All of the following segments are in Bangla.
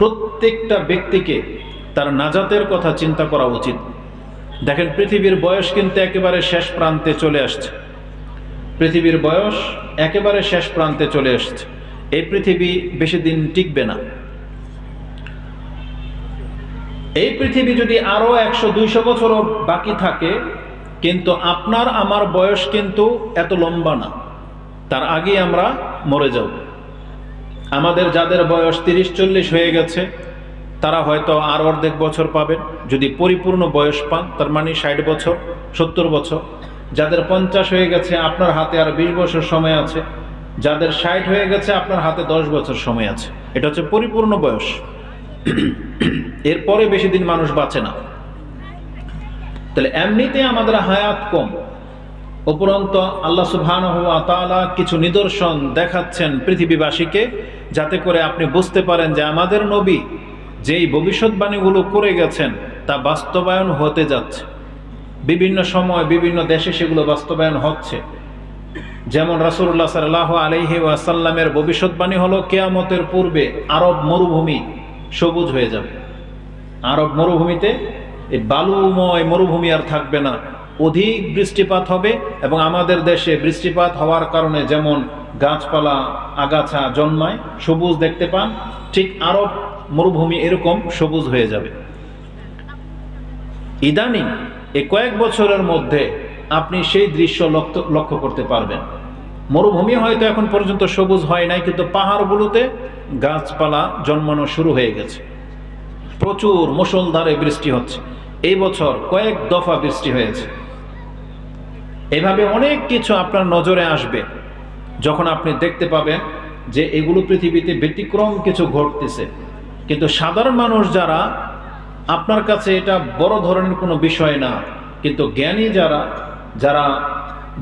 প্রত্যেকটা ব্যক্তিকে তার নাজাতের কথা চিন্তা করা উচিত। দেখেন, পৃথিবীর বয়স কিন্তু একেবারে শেষ প্রান্তে চলে আসছে। পৃথিবীর বয়স একেবারে শেষ প্রান্তে চলে আসছে। এই পৃথিবী বেশি দিন টিকবে না। এই পৃথিবী যদি আরও একশো, দুইশো বছরও বাকি থাকে, কিন্তু আপনার, আমার বয়স কিন্তু এত লম্বা না। তার আগে আমরা মরে যাব। আমাদের যাদের বয়স তিরিশ চল্লিশ হয়ে গেছে, তারা হয়তো আর অর্ধেক বছর পাবেন। যদি পরিপূর্ণ বয়স পান, তার মানে ষাট বছর, সত্তর বছর। যাদের পঞ্চাশ হয়ে গেছে, আপনার হাতে আর বিশ বছর সময় আছে। যাদের ষাট হয়ে গেছে, আপনার হাতে দশ বছর সময় আছে। এটা হচ্ছে পরিপূর্ণ বয়স। এরপরে বেশি দিন মানুষ বাঁচে না। তাহলে এমনিতে আমাদের হায়াত কম। উপরন্ত আল্লাহ সুবহান তাআলা কিছু নিদর্শন দেখাচ্ছেন পৃথিবীবাসীকে, যাতে করে আপনি বুঝতে পারেন যে আমাদের নবী যেই ভবিষ্যৎবাণীগুলো করে গেছেন, তা বাস্তবায়ন হতে যাচ্ছে। বিভিন্ন সময় বিভিন্ন দেশে সেগুলো বাস্তবায়ন হচ্ছে। যেমন রাসূলুল্লাহ সাল্লাহ আলহি ওয়াসাল্লামের ভবিষ্যৎবাণী হলো, কেয়ামতের পূর্বে আরব মরুভূমি সবুজ হয়ে যাবে। আরব মরুভূমিতে এই বালুময় মরুভূমি আর থাকবে না। অধিক বৃষ্টিপাত হবে এবং আমাদের দেশে বৃষ্টিপাত হওয়ার কারণে যেমন গাছপালা, আগাছা জন্মায়, সবুজ দেখতে পান, ঠিক আরব মরুভূমি এরকম সবুজ হয়ে যাবে। ইদানিং এ কয়েক বছরের মধ্যে আপনি সেই দৃশ্য লক্ষ্য করতে পারবেন। মরুভূমি হয়তো এখন পর্যন্ত সবুজ হয় নাই, কিন্তু পাহাড়গুলোতে গাছপালা জন্মানো শুরু হয়ে গেছে। প্রচুর মুসলধারে বৃষ্টি হচ্ছে। এই বছর কয়েক দফা বৃষ্টি হয়েছে। এভাবে অনেক কিছু আপনার নজরে আসবে। যখন আপনি দেখতে পাবেন যে এগুলো পৃথিবীতে ব্যতিক্রম কিছু ঘটতেছে। কিন্তু সাধারণ মানুষ যারা, আপনার কাছে এটা বড় ধরনের কোনো বিষয় না। কিন্তু জ্ঞানী যারা যারা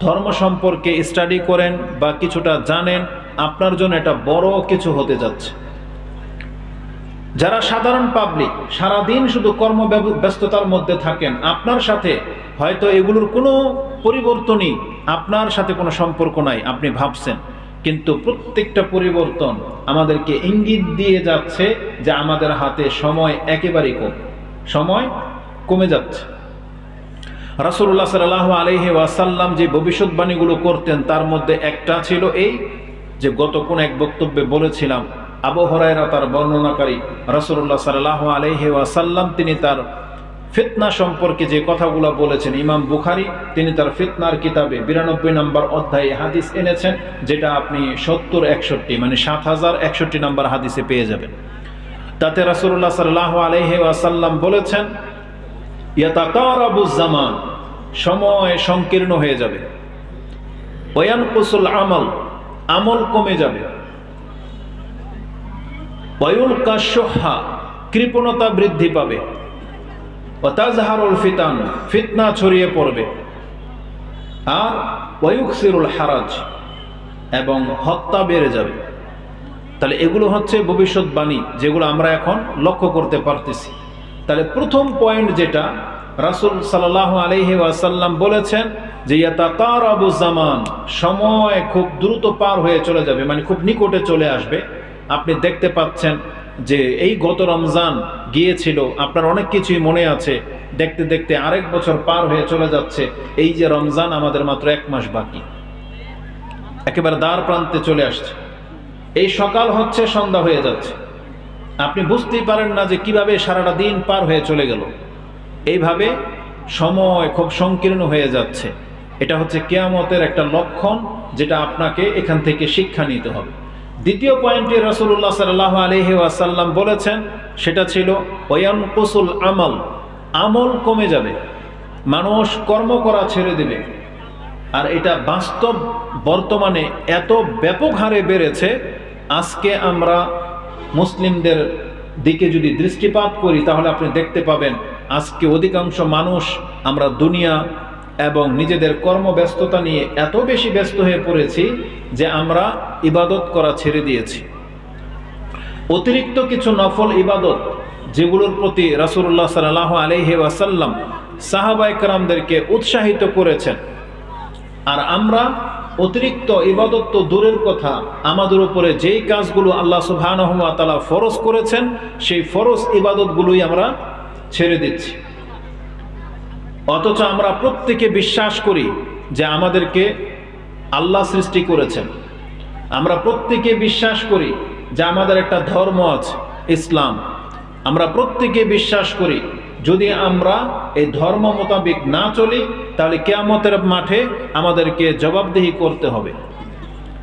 ধর্ম সম্পর্কে স্টাডি করেন বা কিছুটা জানেন, আপনার জন্য এটা বড় কিছু হতে যাচ্ছে। যারা সাধারণ পাবলিক সারাদিন শুধু কর্ম ব্যস্ততার মধ্যে থাকেন, আপনার সাথে হয়তো এগুলোর কোনো পরিবর্তনই আপনার সাথে কোনো সম্পর্ক নাই, আপনি ভাবছেন। কিন্তু প্রত্যেকটা পরিবর্তন আমাদেরকে ইঙ্গিত দিয়ে যাচ্ছে যে আমাদের হাতে সময় একেবারেই কম। সময় কমে যাচ্ছে। রাসুল্লাহ সাল্লাহ আলহি ওয়াসাল্লাম যে ভবিষ্যৎবাণীগুলো করতেন, তার মধ্যে একটা ছিল এই যে গত কোন এক বক্তব্যে বলেছিলাম, আবু হরাইরা তার বর্ণনাকারী রাসুল্লাহ সাল্লাহ আলহি ওয়াসাল্লাম, তিনি তার ফিতনা সম্পর্কে যে কথাগুলো বলেছেন ইমাম বুখারি, তিনি তার ফিতনার কিতাবে বিরানব্বই নম্বর অধ্যায়ে হাদিস এনেছেন, যেটা আপনি সত্তর একষট্টি মানে সাত হাজার একষট্টি নম্বর হাদিসে পেয়ে যাবেন। তাতে রাসুল্লাহ সাল্লাহ আলহি ওয়াসাল্লাম বলেছেন ইয়াতাকারাবুজ্জামান সময় সংকীর্ণ হয়ে যাবে। বয়ান কুসুল আমল আমল কমে যাবে। ওয়ুল কাশোহা কৃপণতা বৃদ্ধি পাবে। ওতাজহারুল ফিতান, ফিতনা ছড়িয়ে পড়বে। আর ওয়ুকসিরুল হারাজ, এবং হত্যা বেড়ে যাবে। তাহলে এগুলো হচ্ছে ভবিষ্যৎবাণী, যেগুলো আমরা এখন লক্ষ্য করতে পারতেছি। তাহলে প্রথম পয়েন্ট যেটা, রাসুল সাল্লাহ আলহি ওয়াসাল্লাম বলেছেন যে ইয়াতাকার আবু জামান, সময় খুব দ্রুত পার হয়ে চলে যাবে মানে খুব নিকটে চলে আসবে। আপনি দেখতে পাচ্ছেন যে এই গত রমজান গিয়েছিল, আপনার অনেক কিছুই মনে আছে, দেখতে দেখতে আরেক বছর পার হয়ে চলে যাচ্ছে, এই যে রমজান আমাদের মাত্র এক মাস বাকি। একেবারে দ্বার প্রান্তে চলে আসছে। এই সকাল হচ্ছে, সন্ধ্যা হয়ে যাচ্ছে। আপনি বুঝতেই পারেন না যে কীভাবে সারাটা দিন পার হয়ে চলে গেল। এইভাবে সময় খুব সংকীর্ণ হয়ে যাচ্ছে। এটা হচ্ছে কেয়ামতের একটা লক্ষণ, যেটা আপনাকে এখান থেকে শিক্ষা নিতে হবে। দ্বিতীয় পয়েন্টে রসুল্লাহ সাল্লাহ আলহি ওয়াসাল্লাম বলেছেন, সেটা ছিল ওয়ান কুসুল আমল আমল কমে যাবে, মানুষ কর্ম করা ছেড়ে দেবে। আর এটা বাস্তব বর্তমানে এত ব্যাপক হারে বেড়েছে, আজকে আমরা মুসলিমদের দিকে যদি দৃষ্টিপাত করি, তাহলে আপনি দেখতে পাবেন, আজকে অধিকাংশ মানুষ আমরা দুনিয়া এবং নিজেদের কর্মব্যস্ততা নিয়ে এত বেশি ব্যস্ত হয়ে পড়েছি যে আমরা ইবাদত করা ছেড়ে দিয়েছি। অতিরিক্ত কিছু নফল ইবাদত যেগুলোর প্রতি রাসুল্লাহ সাল্লাহ আলহি ওয়াসাল্লাম সাহাবা একরামদেরকে উৎসাহিত করেছেন। আর আমরা অতিরিক্ত ইবাদত তো দূরের কথা, আমাদের উপরে যেই কাজগুলো আল্লাহ তাআলা ফরজ করেছেন, সেই ফরজ ইবাদতগুলোই আমরা ছেড়ে দিচ্ছি। অথচ আমরা প্রত্যেকে বিশ্বাস করি যে আমাদেরকে আল্লাহ সৃষ্টি করেছেন। আমরা প্রত্যেকে বিশ্বাস করি যে আমাদের একটা ধর্ম আছে, ইসলাম। আমরা প্রত্যেকে বিশ্বাস করি, যদি আমরা এই ধর্ম মোতাবেক না চলি, তাহলে কেয়ামতের মাঠে আমাদেরকে জবাবদিহি করতে হবে।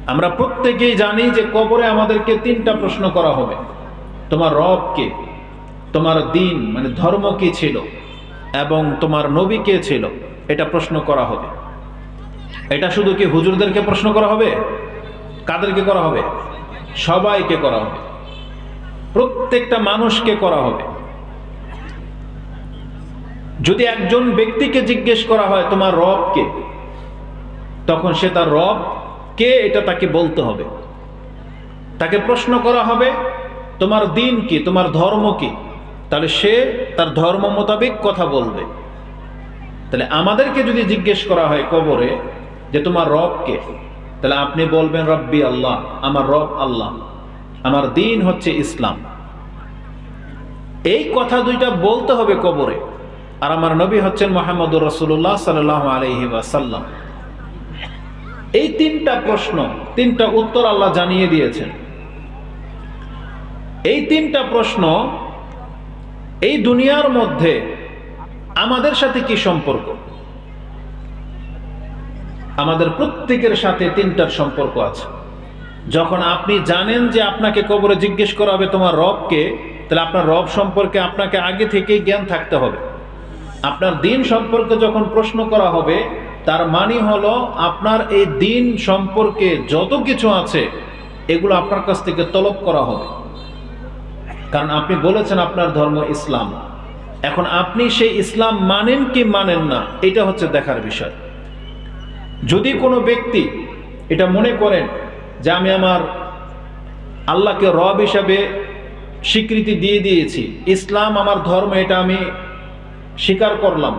আমরা প্রত্যেকেই জানি যে কবরে আমাদেরকে তিনটা প্রশ্ন করা হবে। তোমার রব কে? তোমার দিন মানে ধর্ম কি ছিল? এবং তোমার নবী কে ছিল? এটা প্রশ্ন করা হবে। এটা শুধু কি হুজুরদেরকে প্রশ্ন করা হবে? কাদেরকে করা হবে? সবাইকে করা হবে। প্রত্যেকটা মানুষকে করা হবে। যদি একজন ব্যক্তিকে জিজ্ঞেস করা হয় তোমার রব কে তখন সে তার রব কে এটা তাকে বলতে হবে। তাকে প্রশ্ন করা হবে, তোমার দিন কি? তোমার ধর্ম কি? তাহলে সে তার ধর্ম মোতাবেক কথা বলবে। তাহলে আমাদেরকে যদি জিজ্ঞেস করা হয় কবরে যে তোমার রবকে তাহলে আপনি বলবেন, রব্বি আল্লাহ, আমার রব আল্লাহ, আমার দিন হচ্ছে ইসলাম। এই কথা দুইটা বলতে হবে কবরে। আর আমার নবী হচ্ছেন মোহাম্মদুর রসুল্লাহ সাল আলহি ওয়াসাল্লাম। এই তিনটা প্রশ্ন, তিনটা উত্তর আল্লাহ জানিয়ে দিয়েছেন। এই তিনটা প্রশ্ন এই দুনিয়ার মধ্যে আমাদের সাথে কি সম্পর্ক? আমাদের প্রত্যেকের সাথে তিনটার সম্পর্ক আছে। যখন আপনি জানেন যে আপনাকে কবরে জিজ্ঞেস করা হবে তোমার রবকে, তাহলে আপনার রব সম্পর্কে আপনাকে আগে থেকেই জ্ঞান থাকতে হবে। আপনার দিন সম্পর্কে যখন প্রশ্ন করা হবে, তার মানে হলো আপনার এই দিন সম্পর্কে যত কিছু আছে, এগুলো আপনার কাছ থেকে তলব করা হবে। কারণ আপনি বলেছেন আপনার ধর্ম ইসলাম। এখন আপনি সেই ইসলাম মানেন কি মানেন না, এটা হচ্ছে দেখার বিষয়। যদি কোনো ব্যক্তি এটা মনে করেন যে আমি আমার আল্লাহকে রব হিসাবে স্বীকৃতি দিয়ে দিয়েছি, ইসলাম আমার ধর্ম, এটা আমি স্বীকার করলাম,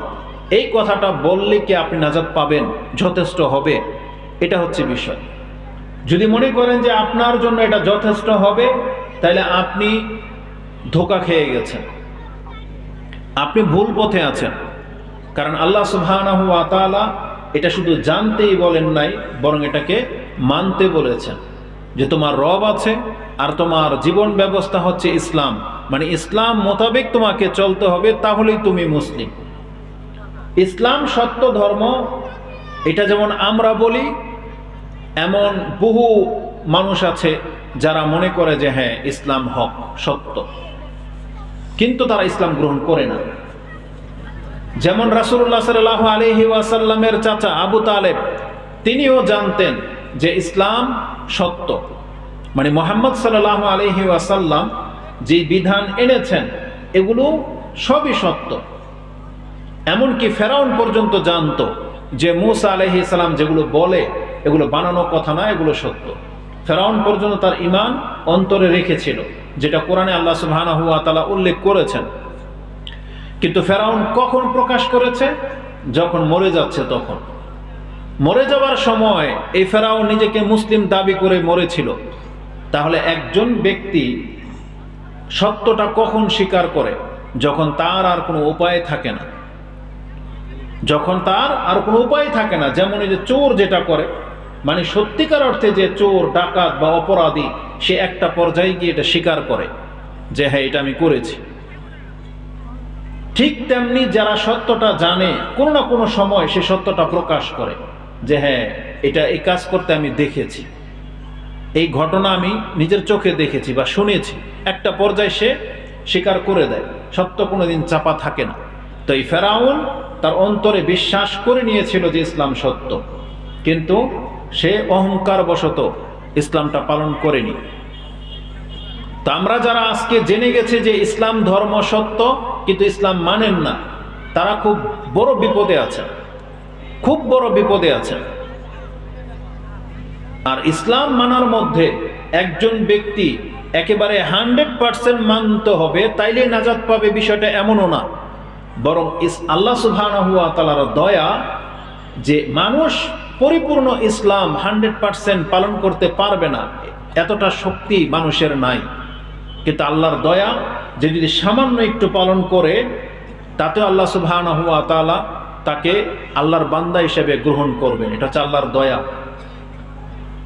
এই কথাটা বললে কি আপনি নাজাদ পাবেন, যথেষ্ট হবে, এটা হচ্ছে বিষয়। যদি মনে করেন যে আপনার জন্য এটা যথেষ্ট হবে, তাহলে আপনি ধোকা খেয়ে গেছেন। আপনি ভুল পথে আছেন। কারণ আল্লাহ সুবহানাহু ওয়া তাআলা এটা শুধু জানতেই বলেন নাই, বরং এটাকে মানতে বলেছেন। যে তোমার রব আছে আর তোমার জীবন ব্যবস্থা হচ্ছে ইসলাম। মানে ইসলাম মোতাবেক তোমাকে চলতে হবে, তাহলেই তুমি মুসলিম। ইসলাম সত্য ধর্ম, এটা যেমন আমরা বলি, এমন বহু মানুষ আছে যারা মনে করে যে হ্যাঁ ইসলাম হক, সত্য। কিন্তু তারা ইসলাম গ্রহণ করে না। যেমন রাসুল্লাহ সাল্লাহ আলহি ওয়াসাল্লামের চাচা আবু তালেব, তিনিও জানতেন যে ইসলাম সত্য। মানে মোহাম্মদ সাল্লাহ আলহি ওয়াসাল্লাম যে বিধান এনেছেন, এগুলো সবই সত্য। এমনকি ফেরাউন পর্যন্ত জানতো যে মুসা আলহি সাল্লাম যেগুলো বলে, এগুলো বানানো কথা না এগুলো সত্য। ফেরাউন পর্যন্ত তার ইমান অন্তরে রেখেছিল। যেটা কোরআনে আল্লাহ সুবহান হুয়া তালা উল্লেখ করেছেন। কিন্তু ফেরাউন কখন প্রকাশ করেছে? যখন মরে যাচ্ছে তখন। মরে যাওয়ার সময় এই ফেরাউন নিজেকে মুসলিম দাবি করে মরেছিল। তাহলে একজন ব্যক্তি সত্যটা কখন স্বীকার করে? যখন তার আর কোনো উপায় থাকে না। যখন তার আর কোনো উপায় থাকে না, যেমন এই যে চোর যেটা করে মানে সত্যিকার অর্থে যে চোর, ডাকাত বা অপরাধী সে একটা পর্যায়ে গিয়ে এটা স্বীকার করে যে হ্যাঁ এটা আমি করেছি। ঠিক তেমনি যারা সত্যটা জানে, কোনো না কোনো সময় সে সত্যটা প্রকাশ করে যে হ্যাঁ এটা এই কাজ করতে আমি দেখেছি। এই ঘটনা আমি নিজের চোখে দেখেছি বা শুনেছি। একটা পর্যায়ে সে স্বীকার করে দেয়, সত্য কোনোদিন চাপা থাকে না। তো এই ফেরাউন তার অন্তরে বিশ্বাস করে নিয়েছিল যে ইসলাম সত্য। কিন্তু সে অহংকার বশত ইসলামটা পালন করেনি। তো আমরা যারা আজকে জেনে গেছে যে ইসলাম ধর্ম সত্য, কিন্তু ইসলাম মানেন না, তারা খুব বড় বিপদে আছে। খুব বড় বিপদে আছে। আর ইসলাম মানার মধ্যে একজন ব্যক্তি একেবারে হান্ড্রেড পার্সেন্ট মানতে হবে, তাইলে নাজাত পাবে বিষয়টা এমনও না। বরং আল্লাহ তাআলার দয়া যে মানুষ পরিপূর্ণ ইসলাম হান্ড্রেড পার্সেন্ট পালন করতে পারবে না, এতটা শক্তি মানুষের নাই। কিন্তু আল্লাহর দয়া, যে যদি সামান্য একটু পালন করে তাতে আল্লাহ সুবহান হুয়া তালা তাকে আল্লাহর বান্দা হিসেবে গ্রহণ করবেন। এটা হচ্ছে আল্লাহর দয়া।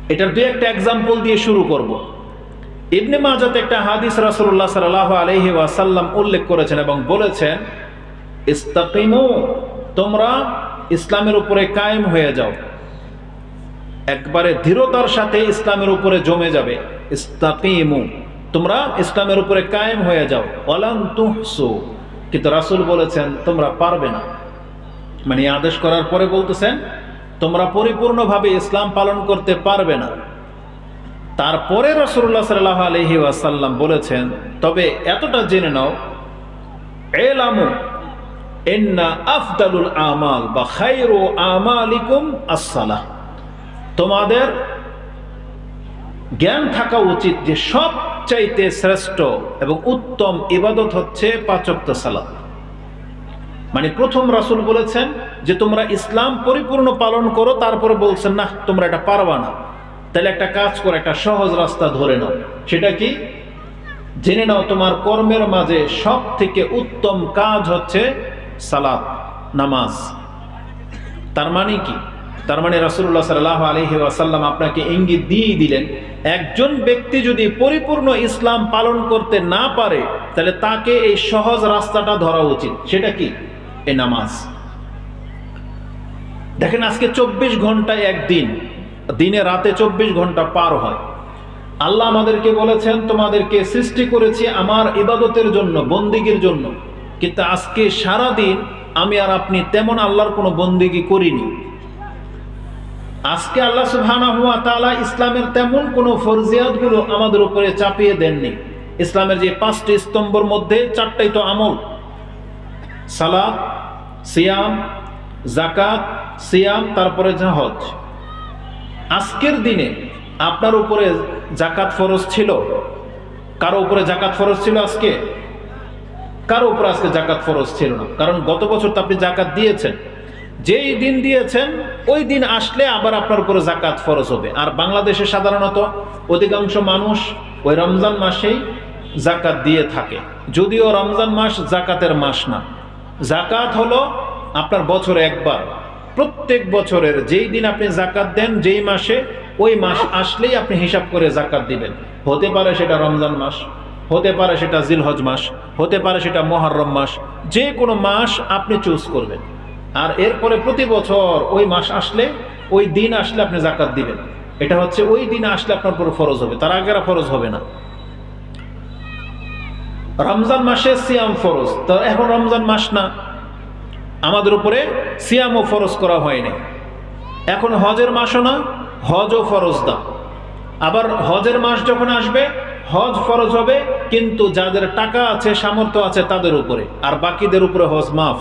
এটার দু একটা এক্সাম্পল দিয়ে শুরু করব। ইবনে মাজাতে একটা হাদিস রাসূলুল্লাহ সাল্লাল্লাহু আলাইহি ওয়াসাল্লাম উল্লেখ করেছেন এবং বলেছেন, ইস্তাকিমু, তোমরা ইসলামের উপরে কায়েম হয়ে যাও। একবারে দৃঢ়তার সাথে ইসলামের উপরে জমে যাবে। তোমরা ইসলামের উপরে কায়েম হয়ে যাও। ওয়ালান তুহসু। কিন্তু রাসূল বলেছেন, তোমরা পারবে না। মানে আদেশ করার পরে বলতেছেন, তোমরা পরিপূর্ণভাবে ইসলাম পালন করতে পারবে না। তারপরে রসুল্লাহ সাল্লাহ আলহি ওয়াসাল্লাম বলেছেন, তবে এতটা জেনে নাও, এলামু এন্না আফদালুল আমাল বা খাইরু আমালিকুম আসসালাহ। তোমাদের জ্ঞান থাকা উচিত যে সবচাইতে শ্রেষ্ঠ এবং উত্তম ইবাদত হচ্ছে পাচক্ত সালাত। মানে প্রথম রাসূল বলেছেন যে তোমরা ইসলাম পরিপূর্ণ পালন করো, তারপরে বলছেন না তোমরা এটা পারবা না। তাহলে একটা কাজ করো, একটা সহজ রাস্তা ধরে নাও। সেটা কি? জেনে নাও, তোমার কর্মের মাঝে সব থেকে উত্তম কাজ হচ্ছে সালাত, নামাজ। তার মানে কি? তার মানে রাসুল্লাহ সাল্লাহ আলহি ওয়াসাল্লাম আপনাকে ইঙ্গিত দিয়েই দিলেন, একজন ব্যক্তি যদি পরিপূর্ণ ইসলাম পালন করতে না পারে, তাহলে তাকে এই সহজ রাস্তাটা ধরা উচিত। সেটা কি? এ নামাজ। দেখেন আজকে চব্বিশ ঘন্টায় একদিন, দিনে রাতে চব্বিশ ঘণ্টা পার হয়। আল্লাহ আমাদেরকে বলেছেন, তোমাদেরকে সৃষ্টি করেছি আমার ইবাদতের জন্য, বন্দিগির জন্য। কিন্তু আজকে সারা দিন আমি আর আপনি তেমন আল্লাহর কোনো বন্দিগি করিনি। আজকে আল্লাহ সুবহানা হুয়া তাআলা ইসলামের তেমন কোনো ফরজিয়াতগুলো আমাদের উপরে চাপিয়ে দেননি। ইসলামের যে পাঁচটি স্তম্ভর মধ্যে চারটাই তো আমল। সালাত, সিয়াম জাকাত সিয়াম, তারপরে জাহজ আজকের দিনে আপনার উপরে জাকাত ফরজ ছিল? কারও উপরে জাকাত ফরজ ছিল আজকে? কারও উপরে আজকে জাকাত ফরজ ছিল না। কারণ গত বছর তো আপনি জাকাত দিয়েছেন। যেই দিন দিয়েছেন, ওই দিন আসলে আবার আপনার উপরে জাকাত ফরজ হবে। আর বাংলাদেশে সাধারণত অধিকাংশ মানুষ ওই রমজান মাসেই জাকাত দিয়ে থাকে। যদিও রমজান মাস জাকাতের মাস না। জাকাত হলো আপনার বছরে একবার। প্রত্যেক বছরের যেই দিন আপনি জাকাত দেন, যেই মাসে, ওই মাস আসলেই আপনি হিসাব করে জাকাত দিবেন। হতে পারে সেটা রমজান মাস, হতে পারে সেটা জিলহজ মাস, হতে পারে সেটা মহরম মাস, যে কোনো মাস আপনি চুজ করবেন। আর এরপরে প্রতি বছর ওই মাস আসলে ওই দিন আসলে আপনি জাকাত দিবেন। এটা হচ্ছে ওই দিন আসলে আপনার পুরো ফরজ হবে, তার আগে ফরজ হবে না। রমজান মাসে সিয়াম ফরজ, তো এখন রমজান মাস না। আমাদের উপরে সিয়ামও ফরজ করা হয়নি এখন হজের মাসও না, হজও ফরজ দা আবার হজের মাস যখন আসবে, হজ ফরজ হবে, কিন্তু যাদের টাকা আছে, সামর্থ্য আছে, তাদের উপরে। আর বাকিদের উপরে হজ মাফ।